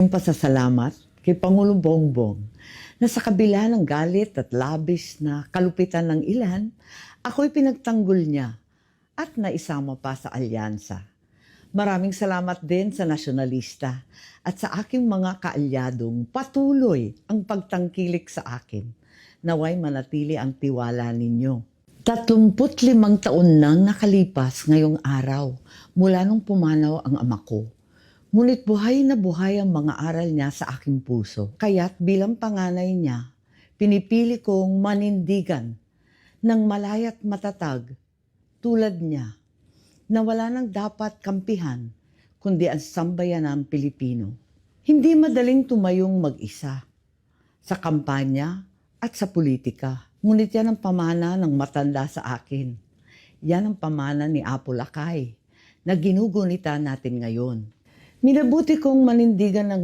Pasasalamat kay Pangulong Bongbong na sa kabila ng galit at labis na kalupitan ng ilan, ako'y pinagtanggol niya at naisama pa sa alyansa. Maraming salamat din sa nasyonalista at sa aking mga kaalyadong patuloy ang pagtangkilik sa akin. Naway manatili ang tiwala ninyo. 35 taon nang nakalipas ngayong araw mula nung pumanaw ang ama ko. Ngunit buhay na buhay ang mga aral niya sa aking puso. Kaya't bilang panganay niya, pinipili kong manindigan ng malayat matatag tulad niya na wala nang dapat kampihan kundi ang sambayan ng Pilipino. Hindi madaling tumayong mag-isa sa kampanya at sa politika. Ngunit yan ang pamana ng matanda sa akin. Yan ang pamana ni Apo Lakay na ginugunita natin ngayon. Minabuti kong manindigan ng